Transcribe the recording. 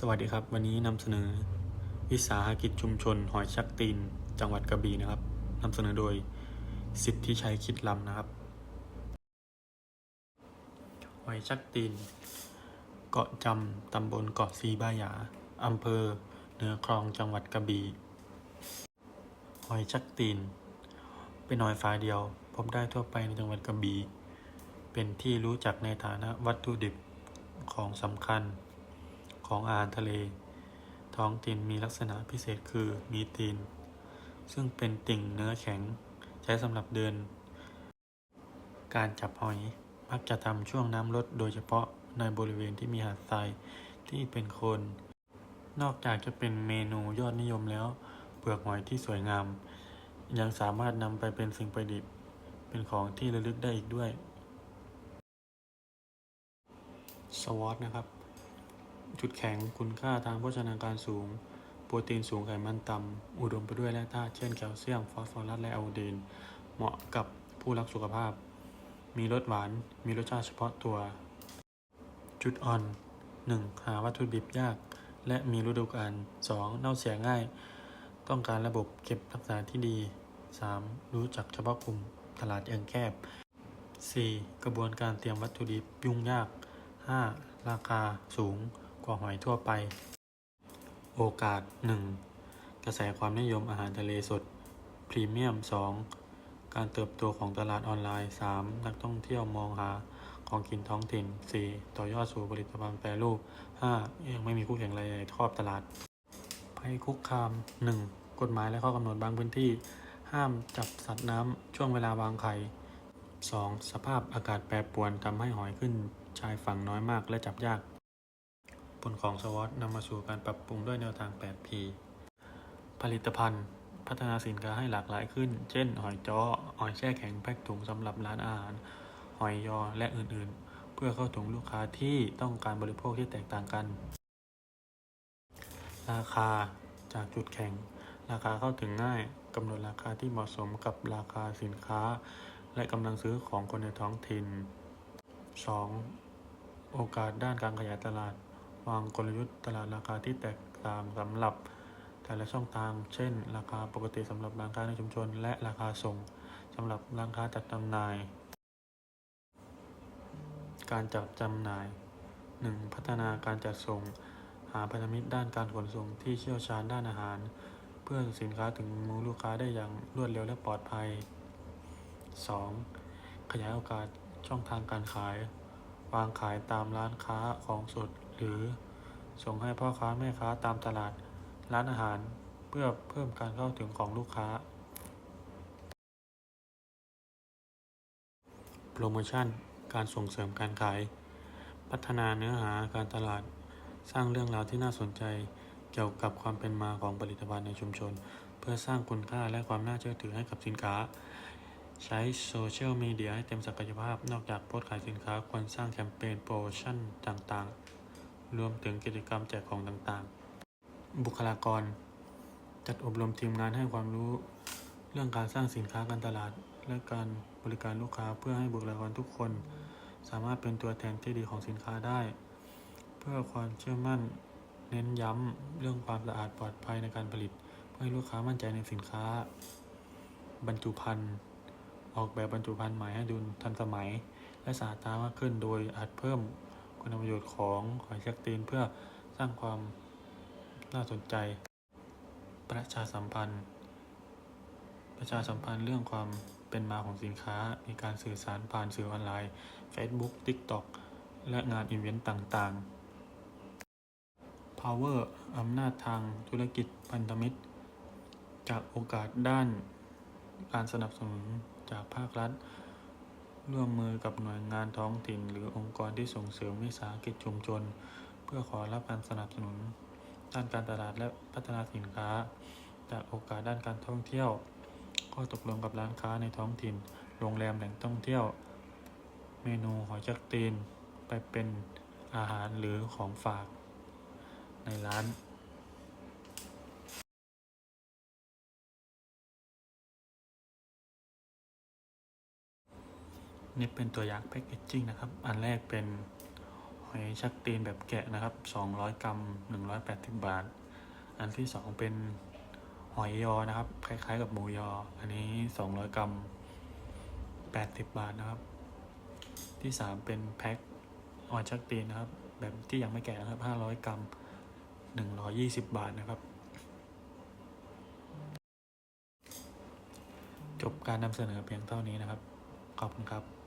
สวัสดีครับ วันนี้นำเสนอ วิสาหกิจชุมชน หอยชักตีน จังหวัดกระบี่นะครับนำเสนอโดยสิทธิชัยคิดลำนะครับ หอยชักตีน เกาะจำตำบลเกาะสีบ้ายาอำเภอเหนือคลองจังหวัดกระบี่หอยชักตีน เป็นหอยฝาเดียว พบได้ทั่วไปในจังหวัดกระบี่เป็นที่รู้จักในฐานะวัตถุดิบของสำคัญ ของอาหารทะเล ท้องถิ่นมีลักษณะพิเศษคือมีตีน ซึ่งเป็นติ่งเนื้อแข็งใช้สำหรับเดิน การจับหอยมักจะทำช่วงน้ำลดโดยเฉพาะในบริเวณที่มีหาดทรายที่เป็นโคลนนอกจากจะเป็นเมนูยอดนิยมแล้ว เปลือกหอยที่สวยงาม ยังสามารถนำไปเป็นสิ่งประดิษฐ์ เป็นของที่ระลึกได้อีกด้วย สวอตนะครับ จุดแข็งคุณค่าทางโภชนาการสูง โปรตีนสูงไขมันต่ำ อุดมไปด้วยแร่ธาตุเช่นแคลเซียม ฟอสฟอรัส และไอโอดีน เหมาะกับผู้รักสุขภาพ มีรสหวาน มีรสชาติเฉพาะตัว จุดอ่อน 1. หาวัตถุดิบยาก และมีฤดูกาล 2. เน่าเสียง่าย ต้องการระบบเก็บรักษาที่ดี 3. รู้จักเฉพาะกลุ่มตลาดยังแคบ 4. กระบวนการเตรียมวัตถุดิบยุ่งยาก 5. ราคาสูง กว่าหอยทั่วไป โอกาส 1. กระแสความนิยมอาหารทะเลสด พรีเมียม 2. การเติบโตของตลาดออนไลน์ 3. นักท่องเที่ยวมองหาของกินท้องถิ่น 4. ต่อยอดสู่ผลิตภัณฑ์แปรรูป 5. ยังไม่มีคู่แข่งรายใหญ่ครอบตลาดภัยคุกคาม 1. กฎหมายและข้อกำหนดบางพื้นที่ ห้ามจับสัตว์น้ำช่วงเวลาวางไข่ 2. สภาพอากาศแปรปรวนทำให้หอยขึ้นชายฝั่งน้อยมากและจับยาก ผลของสวอตนำมาสู่การปรับปรุงด้วยแนวทาง 8P ผลิตภัณฑ์ พัฒนาสินค้าให้หลากหลายขึ้น เช่น หอยจ้อ หอยแช่แข็งแพ็คถุงสำหรับร้านอาหาร หอยยอ และอื่นๆ เพื่อเข้าถึงลูกค้าที่ต้องการบริโภคที่แตกต่างกัน ราคาจากจุดแข็ง ราคาเข้าถึงง่ายกำหนดราคาที่เหมาะสมกับราคาสินค้า และกำลังซื้อของคนในท้องถิ่น 2. โอกาสด้านการขยายตลาด วางกลยุทธ์ตลาดราคาที่แตกต่างสำหรับแต่ละช่องทาง เช่น ราคาปกติสำหรับร้านค้าในชุมชน และราคาส่งสำหรับร้านค้าจัดจำหน่าย การจัดจำหน่าย 1. พัฒนาการจัดส่ง หาพันธมิตรด้านการขนส่งที่เชี่ยวชาญด้านอาหาร เพื่อสินค้าถึงมือลูกค้าได้อย่างรวดเร็วและปลอดภัย 2. ขยายโอกาสช่องทางการขาย วางขายตามร้านค้าของสด หรือส่งให้พ่อค้าแม่ค้าตามตลาดร้านอาหารเพื่อเพิ่มการเข้าถึงของลูกค้า โปรโมชั่น การส่งเสริมการขาย พัฒนาเนื้อหาการตลาด สร้างเรื่องราวที่น่าสนใจเกี่ยวกับความเป็นมาของผลิตภัณฑ์ในชุมชน เพื่อสร้างคุณค่าและความน่าเชื่อถือให้กับสินค้า ใช้โซเชียลมีเดียให้เต็มศักยภาพ นอกจากโพสต์ขายสินค้าควรสร้างแคมเปญโปรโมชั่นต่างๆ รวมถึงกิจกรรมแจกของต่างๆ บุคลากร จัดอบรมทีมงานให้ความรู้ เรื่องการสร้างสินค้าการตลาด และการบริการลูกค้าเพื่อให้บุคลากรทุกคน สามารถเป็นตัวแทนที่ดีของสินค้าได้ เพื่อความเชื่อมั่นเน้นย้ำเรื่องความสะอาดปลอดภัยในการผลิต เพื่อให้ลูกค้ามั่นใจในสินค้า บรรจุภัณฑ์ออกแบบบรรจุภัณฑ์ใหม่ให้ดูทันสมัย และสะอาดตามากขึ้นโดยอาจเพิ่ม คุณประโยชน์ของหอยแครงตีนเพื่อสร้างความน่าสนใจ ประชาสัมพันธ์ ประชาสัมพันธ์เรื่องความเป็นมาของสินค้า มีการสื่อสารผ่านสื่อออนไลน์ Facebook TikTok และงานอีเวนต์ต่างๆ Power อำนาจทางธุรกิจพันธมิตร จากโอกาสด้านการสนับสนุนจากภาครัฐ ร่วมมือกับหน่วยงานท้องถิ่น หรือองค์กรที่ส่งเสริมวิสาหกิจชุมชน เพื่อขอรับการสนับสนุน ด้านการตลาดและพัฒนาสินค้า จากโอกาสด้านการท่องเที่ยว ข้อตกลงกับร้านค้าในท้องถิ่น โรงแรมแหล่งท่องเที่ยว เมนูหอยจักตีน ไปเป็นอาหารหรือของฝากในร้าน นี่เป็นตัวอย่างแพคเกจจิ้งนะครับ อันแรกเป็นหอยชักตีนแบบแกะนะครับ 200 กรัม 180 บาท อันที่สองเป็นหอยยอนะครับ คล้ายๆ กับหมูยอ อันนี้ 200 กรัม 80 บาทนะครับ ที่สามเป็นแพ็คหอยชักตีนนะครับ แบบที่ยังไม่แกะนะครับ 500 กรัม 120 บาทนะครับ จบการนำเสนอเพียงเท่านี้นะครับ ขอบคุณครับ